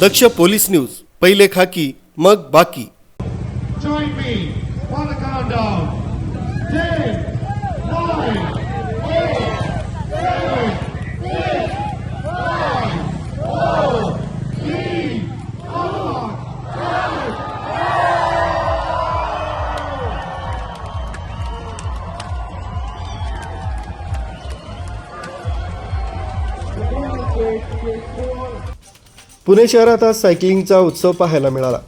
दक्ष police news पहिले खाकी मग बाकी. पुणे शहरात आज सायकलिंगचा उत्सव पाहायला मिळाला.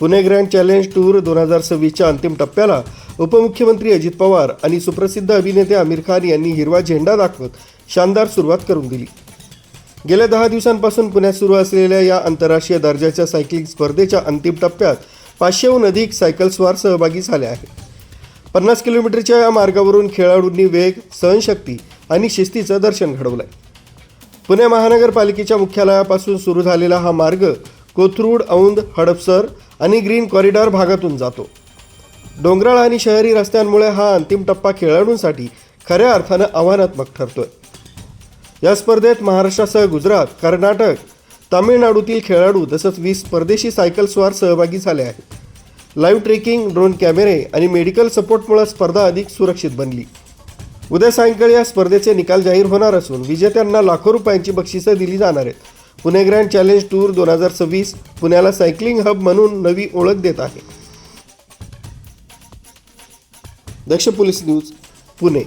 पुणे ग्रँड चॅलेंज टूर दोन हजार सव्वीसच्या अंतिम टप्प्याला उपमुख्यमंत्री अजित पवार आणि सुप्रसिद्ध अभिनेते आमिर खान यांनी हिरवा झेंडा दाखवत शानदार सुरुवात करून दिली. गेल्या दहा दिवसांपासून पुण्यात सुरू असलेल्या या आंतरराष्ट्रीय दर्जाच्या सायकलिंग स्पर्धेच्या अंतिम टप्प्यात पाचशेहून अधिक सायकलस्वार सहभागी झाले आहेत. पन्नास किलोमीटरच्या या मार्गावरून खेळाडूंनी वेग सहनशक्ती आणि शिस्तीचं दर्शन घडवलं आहे पुणे महानगरपालिकेच्या मुख्यालयापासून सुरू झालेला हा मार्ग कोथरूड औंध हडपसर आणि ग्रीन कॉरिडॉर भागातून जातो. डोंगराळ आणि शहरी रस्त्यांमुळे हा अंतिम टप्पा खेळाडूंसाठी खऱ्या अर्थानं आव्हानात्मक ठरतोय. या स्पर्धेत महाराष्ट्रासह गुजरात कर्नाटक तामिळनाडूतील खेळाडू तसंच वीस परदेशी सायकल स्वार सहभागी झाले आहेत. लाईव्ह ट्रेकिंग ड्रोन कॅमेरे आणि मेडिकल सपोर्टमुळे स्पर्धा अधिक सुरक्षित बनली. उद्या सायंकाळी या स्पर्धेचे निकाल जाहीर होणार असून विजेत्यांना लाखो रुपयांची बक्षिसं दिली जाणार आहेत. पुणे ग्रँड चॅलेंज टूर दोन हजार सव्वीस पुण्याला सायकलिंग हब म्हणून नवी ओळख देत आहे. Daksh police news Pune.